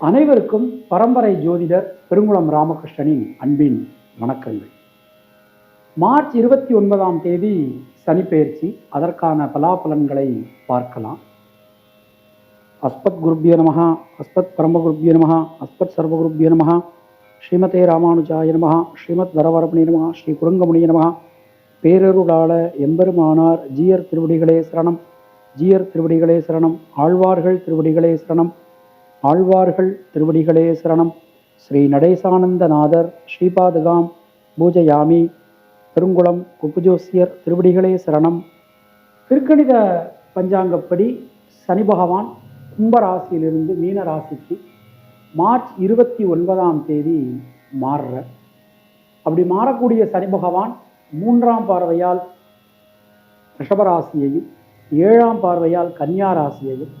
அனைவருக்கும் பரம்பரை ஜோதிடர் பெருங்குளம் ராமகிருஷ்ணனின் அன்பின் வணக்கங்கள். மார்ச் இருபத்தி ஒன்பதாம் தேதி சனிப்பெயர்ச்சி அதற்கான பலாபலன்களை பார்க்கலாம். அஸ்பத் குருப்பிய நமகா அஸ்பத் பரமகுருப்பிய நமகா அஸ்பத் சர்வகுருப்பிய நமகா ஸ்ரீமதே ராமானுஜாய நமகா ஸ்ரீமத் வரவரப்பணி நமகா ஸ்ரீ குரங்கமுனிய நமகா பேரருளாள எம்பெருமானார் ஜீயர் திருவடிகளே சரணம் ஜீயர் திருவடிகளே சரணம் ஆழ்வார்கள் திருவடிகளே சரணம் ஆழ்வார்கள் திருவடிகளே சரணம். ஸ்ரீ நடேசானந்தநாதர் ஸ்ரீபாதுகாம் பூஜயாமி. பெருங்குளம் குப்புஜோசியர் திருவடிகளே சரணம். திருக்கணித பஞ்சாங்கப்படி சனி பகவான் கும்பராசியிலிருந்து மீன ராசிக்கு மார்ச் இருபத்தி ஒன்பதாம் தேதி மாறுற அப்படி மாறக்கூடிய சனி பகவான் மூன்றாம் பார்வையால் ரிஷபராசியையும் ஏழாம் பார்வையால் கன்னியா ராசியையும்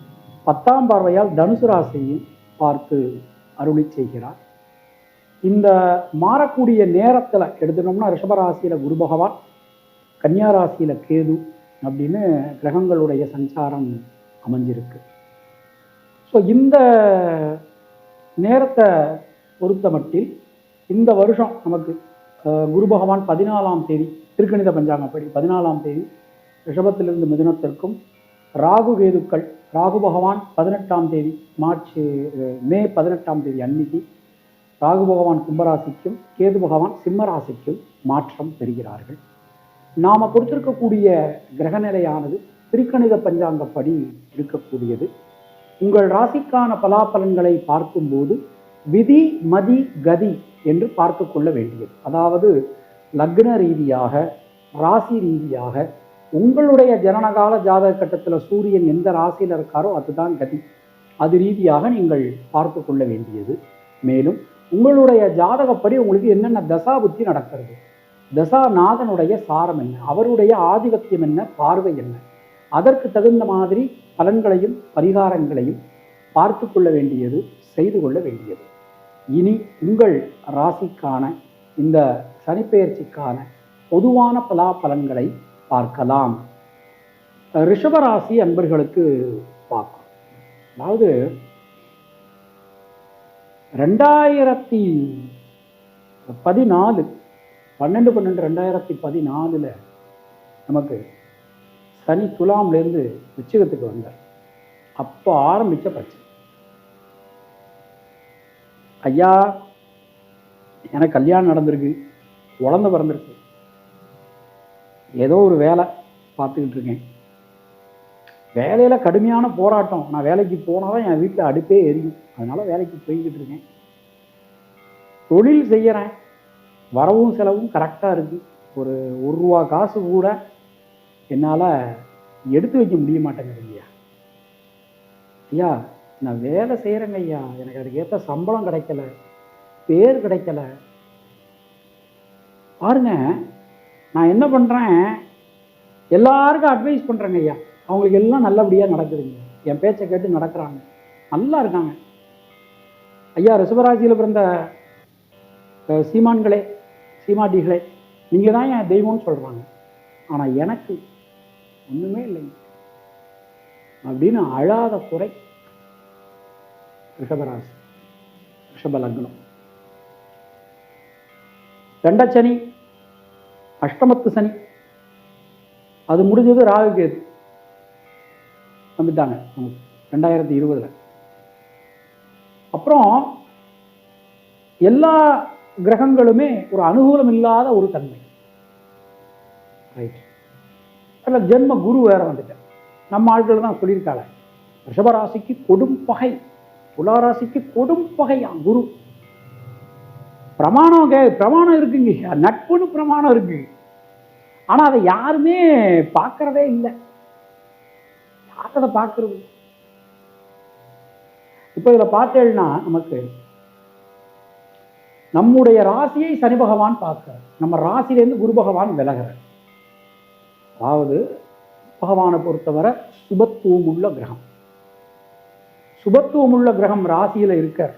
பத்தாம் பார்வையால் தனுசு ராசியும் பார்த்து அருளி செய்கிறார். இந்த மாறக்கூடிய நேரத்தில் எடுத்துட்டோம்னா ரிஷபராசியில் குரு பகவான் கன்னியா ராசியில் கேது அப்படின்னு கிரகங்களுடைய சஞ்சாரம் அமைஞ்சிருக்கு. ஸோ இந்த நேரத்தை பொறுத்த மட்டில் இந்த வருஷம் நமக்கு குரு பகவான் பதினாலாம் தேதி திருக்கணித பஞ்சாங்கப்படி பதினாலாம் தேதி ரிஷபத்திலிருந்து மிதுனத்திற்கும் ராகு கேதுக்கள் ராகு பகவான் பதினெட்டாம் தேதி மார்ச் மே பதினெட்டாம் தேதி அன்னைக்கு ராகு பகவான் கும்பராசிக்கும் கேது பகவான் சிம்மராசிக்கும் மாற்றம் பெறுகிறார்கள். நாம் கொடுத்திருக்கக்கூடிய கிரகநிலையானது திருக்கணித பஞ்சாங்கப்படி இருக்கக்கூடியது. உங்கள் ராசிக்கான பலாபலன்களை பார்க்கும்போது விதி மதி கதி என்று பார்த்து கொள்ள வேண்டியது. அதாவது லக்ன ரீதியாக ராசி ரீதியாக உங்களுடைய ஜனனகால ஜாதக கட்டத்தில் சூரியன் எந்த ராசியில் இருக்காரோ அதுதான் கதி. அது ரீதியாக நீங்கள் பார்த்து கொள்ள வேண்டியது. மேலும் உங்களுடைய ஜாதகப்படி உங்களுக்கு என்னென்ன தசா புத்தி நடக்கிறது? தசாநாதனுடைய சாரம் என்ன? அவருடைய ஆதிபத்தியம் என்ன? பார்வை என்ன? அதற்கு தகுந்த மாதிரி பலன்களையும் பரிகாரங்களையும் பார்த்து கொள்ள வேண்டியது செய்து கொள்ள வேண்டியது. இனி உங்கள் ராசிக்கான இந்த சனிப்பெயர்ச்சிக்கான பொதுவான பலாபலன்களை பார்க்கலாம். ரிஷபராசி அன்பர்களுக்கு பார்க்கும் அதாவது ரெண்டாயிரத்தி பதினாலு பன்னெண்டு பன்னெண்டு ரெண்டாயிரத்தி பதினாலில் நமக்கு சனி துலாம்லேருந்து விச்சகத்துக்கு வந்தார். அப்போ ஆரம்பித்த பிரச்சனை ஐயா எனக்கு கல்யாணம் நடந்திருக்கு குழந்த பிறந்திருக்கு. ஏதோ ஒரு வேலை பார்த்துக்கிட்டு இருக்கேன். வேலையில் கடுமையான போராட்டம். நான் வேலைக்கு போனால் தான் என் வீட்டில் அடுப்பே எரியும். அதனால் வேலைக்கு போய்கிட்டு இருக்கேன். தொழில் செய்கிறேன் வரவும் செலவும் கரெக்டாக இருக்குது ஒரு ஒரு ரூபா காசு கூட என்னால் எடுத்து வைக்க முடிய மாட்டேங்குது ஐயா. ஐயா நான் வேலை செய்கிறேங்க ஐயா. எனக்கு அதுக்கு ஏற்ற சம்பளம் கிடைக்கல. பேர் கிடைக்கல. பாருங்க நான் என்ன பண்ணுறேன் எல்லாருக்கும் அட்வைஸ் பண்ணுறேங்க ஐயா. அவங்களுக்கு எல்லாம் நல்லபடியாக நடக்குதுங்க. என் பேச்சை கேட்டு நடக்கிறாங்க. நல்லா இருக்காங்க. ஐயா ரிஷபராசியில் பிறந்த சீமான்களே சீமாட்டிகளே நீங்கள் தான் என் தெய்வம்னு சொல்கிறாங்க ஆனால் எனக்கு ஒன்றுமே இல்லைங்க. அப்படின்னு அழாத குறை ரிஷபராசி ரிஷப லக்னம். ரெண்டச்சனி அஷ்டமத்து சனி. அது முடிஞ்சது ராகு கேது. வந்துட்டாங்க. நமக்கு ரெண்டாயிரத்தி இருபதுல. அப்புறம் எல்லா கிரகங்களுமே ஒரு அனுகூலம் இல்லாத ஒரு தன்மை. ரைட் அதில் ஜென்ம குரு வேற வந்துட்டேன் நம்ம ஆட்கள் தான் சொல்லியிருக்காங்க. ரிஷபராசிக்கு கொடும் பகை. துளாராசிக்கு கொடும் பகையா குரு. பிரமாணம் கே பிரமாணம் இருக்குங்க. நட்புன்னு பிரமாணம் இருக்கு. ஆனா அதை யாருமே பார்க்கறதே இல்லை. யார் அதை பார்க்கறது? இப்போ இதில் பார்த்தேன்னா நமக்கு நம்முடைய ராசியை சனி பகவான் பார்க்கிறார். நம்ம ராசியிலேருந்து குரு பகவான் விலகிறார். அதாவது பகவானை பொறுத்தவரை சுபத்துவம் உள்ள கிரகம். சுபத்துவம் உள்ள கிரகம் ராசியில இருக்கார்.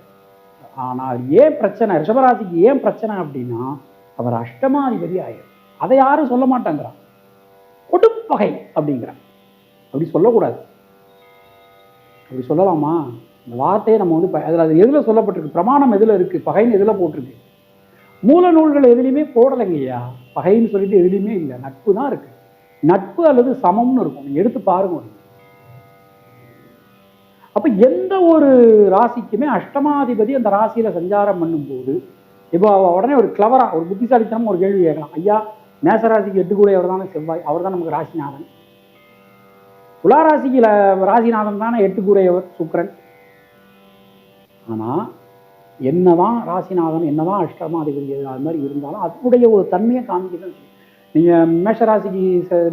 ஆனால் ஏன் பிரச்சனை? ரிஷபராசிக்கு ஏன் பிரச்சனை அப்படின்னா அவர் அஷ்டமாதிபதி ஆயிரு. அதை யாரும் சொல்ல மாட்டாங்கிறான். கொடுப்பகை அப்படிங்கிறான். அப்படி சொல்லக்கூடாது. அப்படி சொல்லலாமா? இந்த வார்த்தையை நம்ம வந்து அதில் அதுல அது எதுல சொல்லப்பட்டிருக்கு? பிரமாணம் எதுல இருக்கு? பகைன்னு எதுல போட்டிருக்கு? மூல நூல்கள் எதுலையுமே போடலைங்கய்யா பகைன்னு சொல்லிட்டு எதுலேயுமே இல்லை. நட்பு தான் இருக்கு. நட்பு அல்லது சமம்னு இருக்கும். எடுத்து பாருங்க அப்ப எந்த ஒரு ராசிக்குமே அஷ்டமாதிபதி அந்த ராசியில சஞ்சாரம் பண்ணும்போது இப்போ அவ உடனே ஒரு கிளவரா ஒரு புத்திசாலித்தனம் ஒரு கேள்வி கேட்கலாம். ஐயா மேசராசிக்கு எட்டு அவர் தானே செவ்வாய் அவர் தான் நமக்கு ராசிநாதன். துளாராசிக்கு ராசிநாதன் தானே எட்டு கூடையவர் ஆனால் ஆனா என்னதான் ராசிநாதன் என்னதான் அஷ்டமாதிபதி அது மாதிரி இருந்தாலும் அதனுடைய ஒரு தன்மையை காமிக்கதான் செய்யும். நீங்க மேஷராசிக்கு செ-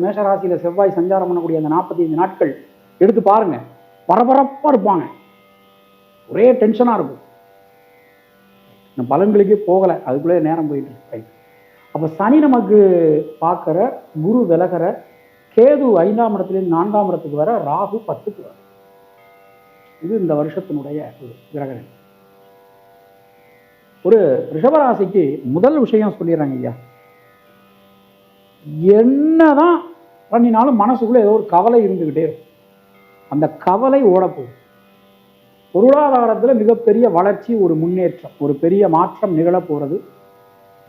செவ்வாய் சஞ்சாரம் பண்ணக்கூடிய அந்த 45 நாட்கள் எடுத்து பாருங்க. பரபரப்பா இருப்பாங்க. ஒரே டென்ஷனா இருக்கும். இந்த பலன்களுக்கே போகலை அதுக்குள்ளே நேரம் போயிட்டு இருக்கு. அப்போ சனி நமக்கு பார்க்குற குரு விலகிற கேது ஐந்தாம் இடத்துலேருந்து நான்காம் இடத்துக்கு வர ராகு பத்துக்கு வர இது இந்த வருஷத்தினுடைய ஒரு கிரகணம் ஒரு ரிஷபராசிக்கு முதல் விஷயம் சொல்லிடுறாங்க ஐயா. என்னதான் பண்ணினாலும் மனசுக்குள்ள ஏதோ ஒரு கவலை இருந்துகிட்டே இருக்கும். அந்த கவலை ஓடப்போகுது. பொருளாதாரத்தில் மிகப்பெரிய வளர்ச்சி ஒரு முன்னேற்றம் ஒரு பெரிய மாற்றம் நிகழப் போகிறது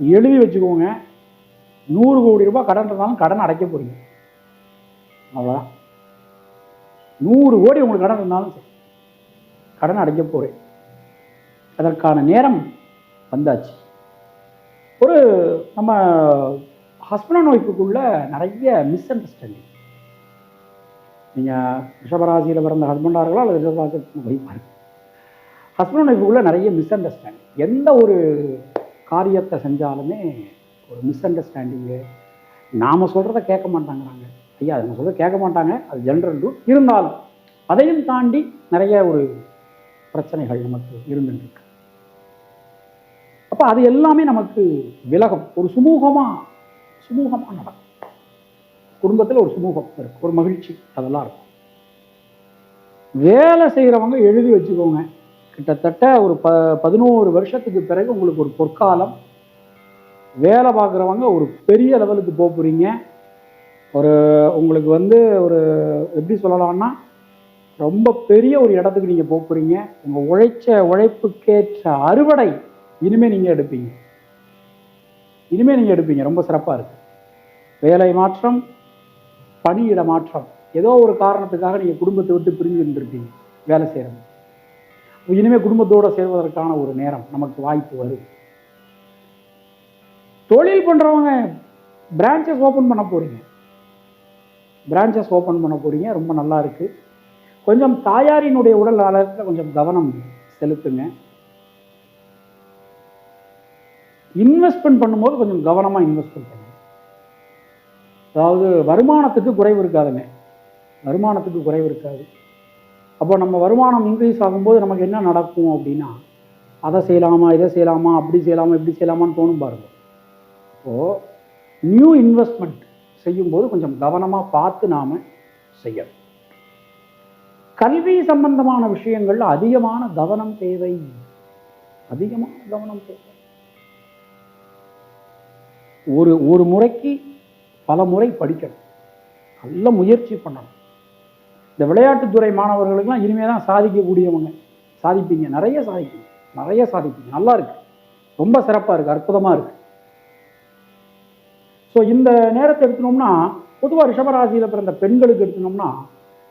எழுதி வச்சுக்கோங்க. நூறு கோடி ரூபாய் கடன் இருந்தாலும் கடன் அடைக்க போகிறீங்க அவ்வளோதான் நூறு கோடி உங்களுக்கு கடன் இருந்தாலும் சரி கடன் அடைக்க போகிறேன் அதற்கான நேரம் வந்தாச்சு. ஒரு நம்ம ஹஸ்பண்ட் அண்ட் ஒய்ஃபுக்குள்ள நிறைய மிஸ் அண்டர்ஸ்டாண்டிங் நீங்கள் ரிஷபராசியில் பிறந்த ஹஸ்பண்டாக இருக்கலாம் அல்லது ரிஷபராசியில் வைப்பார் ஹஸ்பண்ட் ஒய்ஃபுக்குள்ளே நிறைய மிஸ் அண்டர்ஸ்டாண்டிங் எந்த ஒரு காரியத்தை செஞ்சாலுமே ஒரு மிஸ் அண்டர்ஸ்டாண்டிங்கு நாம் சொல்கிறத கேட்க மாட்டாங்கிறாங்க. ஐயா அதை நான் சொல்ல கேட்க மாட்டாங்க. அது ஜென்ரல் ரூல் இருந்தாலும் அதையும் தாண்டி நிறைய ஒரு பிரச்சனைகள் நமக்கு இருந்துருக்கு அப்போ அது எல்லாமே நமக்கு விலகும். ஒரு சுமூகமாக சுமூகமாக நடக்கும். குடும்பத்தில் ஒரு சுமூகம் இருக்கும். ஒரு மகிழ்ச்சி அதெல்லாம் இருக்கும். வேலை செய்கிறவங்க எழுதி வச்சுக்கோங்க. கிட்டத்தட்ட ஒரு ப பதினோரு வருஷத்துக்கு பிறகு உங்களுக்கு ஒரு பொற்காலம். வேலை பார்க்குறவங்க ஒரு பெரிய லெவலுக்கு போக போகிறீங்க ஒரு உங்களுக்கு வந்து ஒரு எப்படி சொல்லலாம்னா ரொம்ப பெரிய ஒரு இடத்துக்கு நீங்கள் போக போகிறீங்க உங்கள் உழைச்ச உழைப்புக்கேற்ற அறுவடை இனிமேல் நீங்கள் எடுப்பீங்க. இனிமேல் நீங்கள் எடுப்பீங்க. ரொம்ப சிறப்பாக இருக்கு. வேலை மாற்றம் பணியிட மாற்றம். ஏதோ ஒரு காரணத்துக்காக நீங்கள் குடும்பத்தை விட்டு பிரிஞ்சு இருந்திருப்பீங்க வேலை செய்கிறது இனிமேல் குடும்பத்தோடு சேர்வதற்கான ஒரு நேரம் நமக்கு வாய்ப்பு வரும். தொழில் பண்ணுறவங்க பிரான்ச்சஸ் ஓப்பன் பண்ண போகிறீங்க பிரான்ச்சஸ் ஓப்பன் பண்ண போகிறீங்க ரொம்ப நல்லா இருக்கு. கொஞ்சம் தாயாரினுடைய உடல் நலத்தில் கொஞ்சம் கவனம் செலுத்துங்க. இன்வெஸ்ட்மெண்ட் பண்ணும்போது கொஞ்சம் கவனமாக இன்வெஸ்ட்மெண்ட் பண்ணுங்க. அதாவது வருமானத்துக்கு குறைவு இருக்காதுங்க. வருமானத்துக்கு குறைவு இருக்காது. அப்போ நம்ம வருமானம் இன்க்ரீஸ் ஆகும்போது நமக்கு என்ன நடக்கும் அப்படின்னா அதை செய்யலாமா இதை செய்யலாமா அப்படி செய்யலாமா இப்படி செய்யலாமான்னு தோணும் பாருங்க. இப்போது நியூ இன்வெஸ்ட்மெண்ட் செய்யும்போது கொஞ்சம் கவனமாக பார்த்து நாம் செய்யணும். கல்வி சம்பந்தமான விஷயங்கள்ல அதிகமான கவனம் தேவை. அதிகமான கவனம் தேவை. ஒரு ஒரு முறைக்கு பல முறை படிக்கணும். நல்ல முயற்சி பண்ணணும். இந்த விளையாட்டுத்துறை மாணவர்களுக்கெல்லாம் இனிமேல் தான் சாதிக்கக்கூடியவங்க. சாதிப்பீங்க. நிறைய சாதிப்பீங்க. நிறைய சாதிப்பீங்க. நல்லா இருக்கு. ரொம்ப சிறப்பாக இருக்கு. அற்புதமாக இருக்கு. ஸோ இந்த நேரத்தை எடுத்துனோம்னா பொதுவாக ரிஷபராசியில் பிறந்த பெண்களுக்கு எடுத்துனோம்னா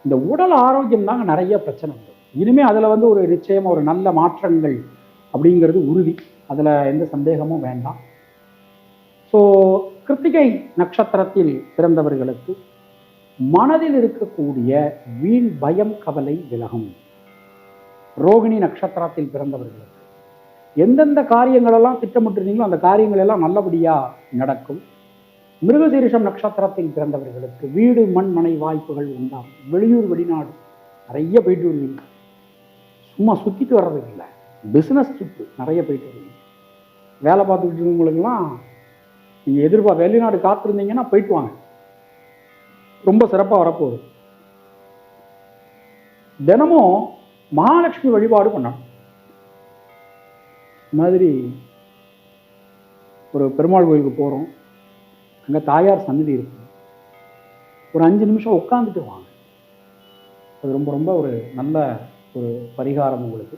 இந்த உடல் ஆரோக்கியம் தாங்க நிறைய பிரச்சனை உண்டு. இனிமே அதில் வந்து ஒரு நிச்சயமாக ஒரு நல்ல மாற்றங்கள் அப்படிங்கிறது உறுதி. அதில் எந்த சந்தேகமும் வேண்டாம். ஸோ கிருத்திகை நட்சத்திரத்தில் பிறந்தவர்களுக்கு மனதில் இருக்கக்கூடிய வீண் பயம் கவலை விலகும். ரோகிணி நட்சத்திரத்தில் பிறந்தவர்களுக்கு எந்தெந்த காரியங்களெல்லாம் திட்டமிட்டிருந்தீங்களோ அந்த காரியங்கள் எல்லாம் நல்லபடியாக நடக்கும். மிருகசீரிஷம் நட்சத்திரத்தில் பிறந்தவர்களுக்கு வீடு மண் மனை வாய்ப்புகள் உண்டாகும். வெளியூர் வெளிநாடு நிறைய போயிட்டு வருவீங்க. சும்மா சுற்றிட்டு வர்றது இல்லை பிஸ்னஸ் ட்ரிப்பு நிறைய போயிட்டு வருவீங்க. வேலை பார்த்துக்கிட்டு இருக்கவங்களுக்கெல்லாம் நீங்கள் எதிர்பார்க்க வெளிநாடு காத்திருந்தீங்கன்னா போயிட்டு வாங்க. ரொம்ப சிறப்பாக வரப்போகுது. தினமும் மகாலட்சுமி வழிபாடு பண்ணணும். இந்த மாதிரி ஒரு பெருமாள் கோயிலுக்கு போகிறோம் அங்கே தாயார் சன்னதி இருக்கு. ஒரு அஞ்சு நிமிஷம் உட்காந்துட்டு வாங்க. அது ரொம்ப ரொம்ப ஒரு நல்ல ஒரு பரிகாரம் உங்களுக்கு.